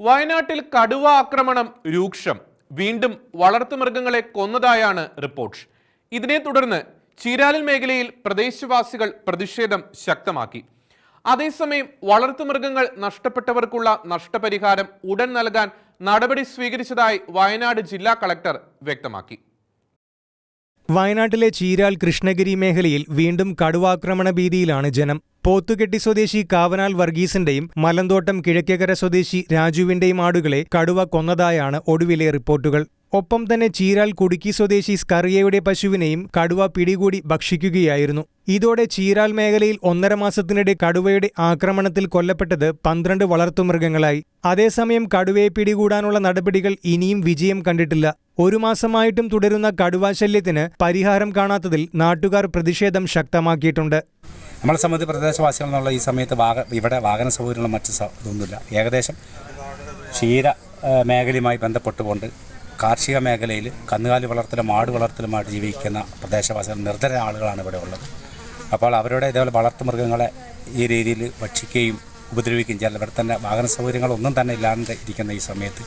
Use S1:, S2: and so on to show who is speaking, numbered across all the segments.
S1: വയനാട്ടിൽ കടുവ ആക്രമണം രൂക്ഷം. വീണ്ടും വളർത്തുമൃഗങ്ങളെ കൊന്നതായാണ് റിപ്പോർട്ട്. ഇതിനെ തുടർന്ന് ചീരാലിൽ മേഖലയിൽ പ്രദേശവാസികൾ പ്രതിഷേധം ശക്തമാക്കി. അതേസമയം വളർത്തുമൃഗങ്ങൾ നഷ്ടപ്പെട്ടവർക്കുള്ള നഷ്ടപരിഹാരം ഉടൻ നൽകാൻ നടപടി സ്വീകരിച്ചതായി വയനാട് ജില്ലാ കളക്ടർ വ്യക്തമാക്കി.
S2: വയനാട്ടിലെ ചീരാൽ കൃഷ്ണഗിരി മേഖലയിൽ വീണ്ടും കടുവാക്രമണ ഭീതിയിലാണ് ജനം. പോത്തുകെട്ടി സ്വദേശി കാവനാൽ വർഗീസിന്റെയും മലന്തോട്ടം കിഴക്കേക്കര സ്വദേശി രാജുവിന്റെയും ആടുകളെ കടുവ കൊന്നതായാണ് ഒടുവിലെ റിപ്പോർട്ടുകൾ. ഒപ്പം തന്നെ ചീരാൽ കുടുക്കി സ്വദേശി സ്കറിയയുടെ പശുവിനെയും കടുവ പിടികൂടി ഭക്ഷിക്കുകയായിരുന്നു. ഇതോടെ ചീരാൽ മേഖലയിൽ ഒന്നര മാസത്തിനിടെ കടുവയുടെ ആക്രമണത്തിൽ കൊല്ലപ്പെട്ടത് പന്ത്രണ്ട് വളർത്തുമൃഗങ്ങളായി. അതേസമയം കടുവയെ പിടികൂടാനുള്ള നടപടികൾ ഇനിയും വിജയം കണ്ടിട്ടില്ല. ഒരു മാസമായിട്ടും തുടരുന്ന കടുവാശല്യത്തിന് പരിഹാരം കാണാത്തതിൽ നാട്ടുകാർ പ്രതിഷേധം ശക്തമാക്കിയിട്ടുണ്ട്.
S3: നമ്മളെ സംബന്ധിച്ച് പ്രദേശവാസികൾ എന്നുള്ള ഈ സമയത്ത് വാഹ ഇവിടെ വാഹന സൗകര്യങ്ങളും മറ്റ് ഇതൊന്നുമില്ല. ഏകദേശം ക്ഷീര മേഖലയുമായി ബന്ധപ്പെട്ടുകൊണ്ട് കാർഷിക മേഖലയിൽ കന്നുകാലി വളർത്തലും ആട് വളർത്തലുമായിട്ട് ജീവിക്കുന്ന പ്രദേശവാസികൾ നിർദ്ധന ആളുകളാണ് ഇവിടെ ഉള്ളത്. അപ്പോൾ അവരുടെ ഇതേപോലെ വളർത്തുമൃഗങ്ങളെ ഈ രീതിയിൽ ഭക്ഷിക്കുകയും ഉപദ്രവിക്കുകയും ചെയ്യാൻ ഇവിടെ തന്നെ വാഹന സൗകര്യങ്ങളൊന്നും തന്നെ ഇല്ലാണ്ട് ഇരിക്കുന്ന ഈ സമയത്ത്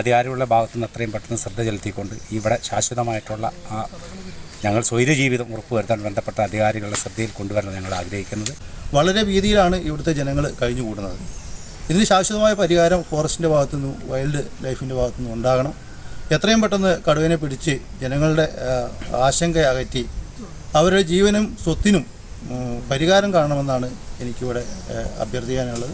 S3: അധികാരമുള്ള ഭാഗത്തു നിന്ന് എത്രയും പെട്ടെന്ന് ശ്രദ്ധ ചെലുത്തിക്കൊണ്ട് ഇവിടെ ശാശ്വതമായിട്ടുള്ള ആ ഞങ്ങൾ സ്വൈര ജീവിതം ഉറപ്പുവരുത്താൻ ബന്ധപ്പെട്ട അധികാരികളുടെ ശ്രദ്ധയിൽ കൊണ്ടുവരാൻ ഞങ്ങൾ ആഗ്രഹിക്കുന്നത്.
S4: വളരെ ഭീതിയിലാണ് ഇവിടുത്തെ ജനങ്ങൾ കഴിഞ്ഞുകൂടുന്നത്. ഇതിന് ശാശ്വതമായ പരിഹാരം ഫോറസ്റ്റിന്റെ ഭാഗത്തുനിന്ന് വൈൽഡ് ലൈഫിന്റെ ഭാഗത്തുനിന്ന് ഉണ്ടാകണം. എത്രയും പെട്ടെന്ന് കടുവനെ പിടിച്ച് ജനങ്ങളുടെ ആശങ്ക അകറ്റി അവരുടെ ജീവനും സ്വത്തിനും പരിഹാരം കാണണമെന്നാണ് എനിക്കിവിടെ അഭ്യർത്ഥിക്കാനുള്ളത്.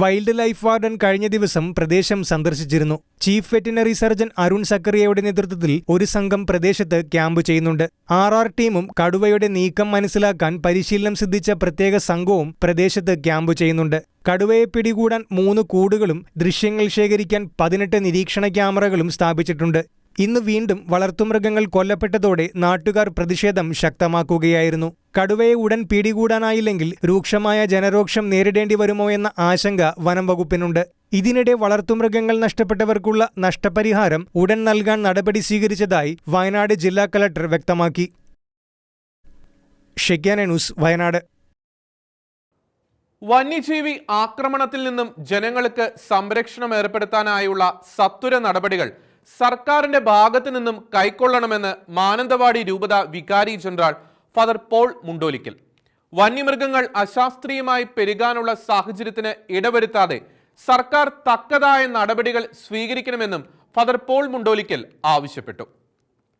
S2: വൈൽഡ് ലൈഫ് വാർഡൻ കഴിഞ്ഞ ദിവസം പ്രദേശം സന്ദർശിച്ചിരുന്നു. ചീഫ് വെറ്റിനറി സർജൻ അരുൺ സക്കറിയയുടെ നേതൃത്വത്തിൽ ഒരു സംഘം പ്രദേശത്ത് ക്യാമ്പ് ചെയ്യുന്നുണ്ട്. ആർ ആർ ടീമും കടുവയുടെ നീക്കം മനസ്സിലാക്കാൻ പരിശീലനം സിദ്ധിച്ച പ്രത്യേക സംഘവും പ്രദേശത്ത് ക്യാമ്പ് ചെയ്യുന്നുണ്ട്. കടുവയെ പിടികൂടാൻ മൂന്ന് കൂടുകളും ദൃശ്യങ്ങൾ ശേഖരിക്കാൻ പതിനെട്ട് നിരീക്ഷണ ക്യാമറകളും സ്ഥാപിച്ചിട്ടുണ്ട്. ഇന്ന് വീണ്ടും വളർത്തുമൃഗങ്ങൾ കൊല്ലപ്പെട്ടതോടെ നാട്ടുകാർ പ്രതിഷേധം ശക്തമാക്കുകയായിരുന്നു. കടുവയെ ഉടൻ പിടികൂടാനായില്ലെങ്കിൽ രൂക്ഷമായ ജനരോക്ഷം നേരിടേണ്ടി വരുമോ എന്ന ആശങ്ക വനം വകുപ്പിനുണ്ട്. ഇതിനിടെ വളർത്തുമൃഗങ്ങൾ നഷ്ടപ്പെട്ടവർക്കുള്ള നഷ്ടപരിഹാരം ഉടൻ നൽകാൻ നടപടി സ്വീകരിച്ചതായി വയനാട് ജില്ലാ കലക്ടർ വ്യക്തമാക്കി. ന്യൂസ് വയനാട്.
S1: വന്യജീവി ആക്രമണത്തിൽ നിന്നും ജനങ്ങൾക്ക് സംരക്ഷണം ഏർപ്പെടുത്താനായുള്ള സത്വര നടപടികൾ സർക്കാരിന്റെ ഭാഗത്തു നിന്നും കൈക്കൊള്ളണമെന്ന് മാനന്തവാടി രൂപത വികാരി ജനറൽ ഫാദർ പോൾ മുണ്ടോലിക്കൽ. വന്യമൃഗങ്ങൾ അശാസ്ത്രീയമായി പെരുകാനുള്ള സാഹചര്യത്തിന് ഇടവരുത്താതെ സർക്കാർ തക്കതായ നടപടികൾ സ്വീകരിക്കണമെന്നും ഫാദർ പോൾ മുണ്ടോലിക്കൽ ആവശ്യപ്പെട്ടു.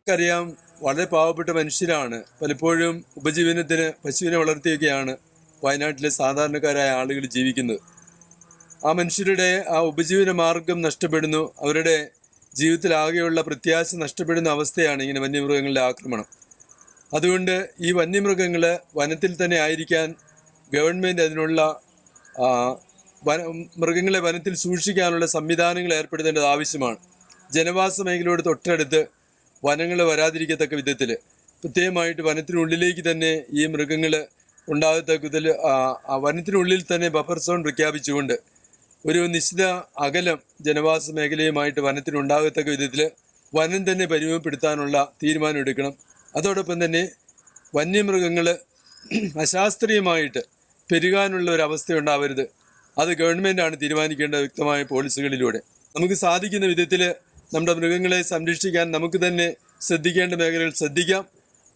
S5: അറിയാം വളരെ പാവപ്പെട്ട മനുഷ്യരാണ്. പലപ്പോഴും ഉപജീവനത്തിന് പശുവിനെ വളർത്തിയൊക്കെയാണ് വയനാട്ടിലെ സാധാരണക്കാരായ ആളുകൾ ജീവിക്കുന്നത്. ആ മനുഷ്യരുടെ ആ ഉപജീവന മാർഗം നഷ്ടപ്പെടുന്നു. അവരുടെ ജീവിതത്തിലാകെയുള്ള പ്രത്യാശ നഷ്ടപ്പെടുന്ന അവസ്ഥയാണ് ഇങ്ങനെ വന്യമൃഗങ്ങളുടെ ആക്രമണം. അതുകൊണ്ട് ഈ വന്യമൃഗങ്ങൾ വനത്തിൽ തന്നെ ആയിരിക്കാൻ ഗവൺമെന്റ് അതിനുള്ള വന മൃഗങ്ങളെ വനത്തിൽ സൂക്ഷിക്കാനുള്ള സംവിധാനങ്ങൾ ഏർപ്പെടുത്തേണ്ടത് ആവശ്യമാണ്. ജനവാസ മേഖലയോട് തൊട്ടടുത്ത് വനങ്ങൾ വരാതിരിക്കത്തക്ക വിധത്തിൽ പ്രത്യേകമായിട്ട് വനത്തിനുള്ളിലേക്ക് തന്നെ ഈ മൃഗങ്ങൾ ഉണ്ടാകത്തക്കതിൽ വനത്തിനുള്ളിൽ തന്നെ ബഫർ സോൺ പ്രഖ്യാപിച്ചുകൊണ്ട് ഒരു നിശ്ചിത അകലം ജനവാസ മേഖലയുമായിട്ട് വനത്തിനുണ്ടാകത്തക്ക വിധത്തിൽ വനം തന്നെ പരിമപ്പെടുത്താനുള്ള തീരുമാനം എടുക്കണം. അതോടൊപ്പം തന്നെ വന്യമൃഗങ്ങൾ അശാസ്ത്രീയമായിട്ട് പെരുകാനുള്ള ഒരു അവസ്ഥ ഉണ്ടാവരുത്. അത് ഗവൺമെന്റാണ് തീരുമാനിക്കേണ്ട വ്യക്തമായ പോളിസികളിലൂടെ. നമുക്ക് സാധിക്കുന്ന വിധത്തിൽ നമ്മുടെ മൃഗങ്ങളെ സംരക്ഷിക്കാൻ നമുക്ക് തന്നെ ശ്രദ്ധിക്കേണ്ട മേഖലകൾ ശ്രദ്ധിക്കാം.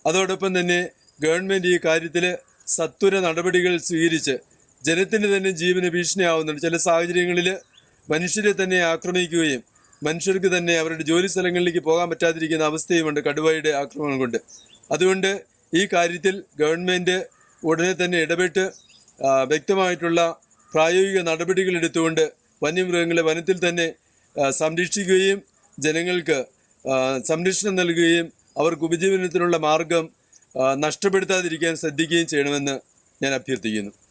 S5: അതോടൊപ്പം തന്നെ ഗവൺമെന്റ് ഈ കാര്യത്തിൽ സത്വര നടപടികൾ സ്വീകരിച്ച് ജനത്തിന് തന്നെ ജീവന് ഭീഷണിയാവുന്നുണ്ട്. ചില സാഹചര്യങ്ങളിൽ മനുഷ്യരെ തന്നെ ആക്രമിക്കുകയും മനുഷ്യർക്ക് തന്നെ അവരുടെ ജോലി സ്ഥലങ്ങളിലേക്ക് പോകാൻ പറ്റാതിരിക്കുന്ന അവസ്ഥയുമുണ്ട് കടുവയുടെ ആക്രമണം കൊണ്ട്. അതുകൊണ്ട് ഈ കാര്യത്തിൽ ഗവൺമെന്റ് ഉടനെ തന്നെ ഇടപെട്ട് വ്യക്തമായിട്ടുള്ള പ്രായോഗിക നടപടികൾ എടുത്തുകൊണ്ട് വന്യമൃഗങ്ങളെ വനത്തിൽ തന്നെ സംരക്ഷിക്കുകയും ജനങ്ങൾക്ക് സംരക്ഷണം നൽകുകയും അവർക്ക് ഉപജീവനത്തിനുള്ള മാർഗം നഷ്ടപ്പെടുത്താതിരിക്കാൻ ശ്രദ്ധിക്കുകയും ചെയ്യണമെന്ന് ഞാൻ അഭ്യർത്ഥിക്കുന്നു.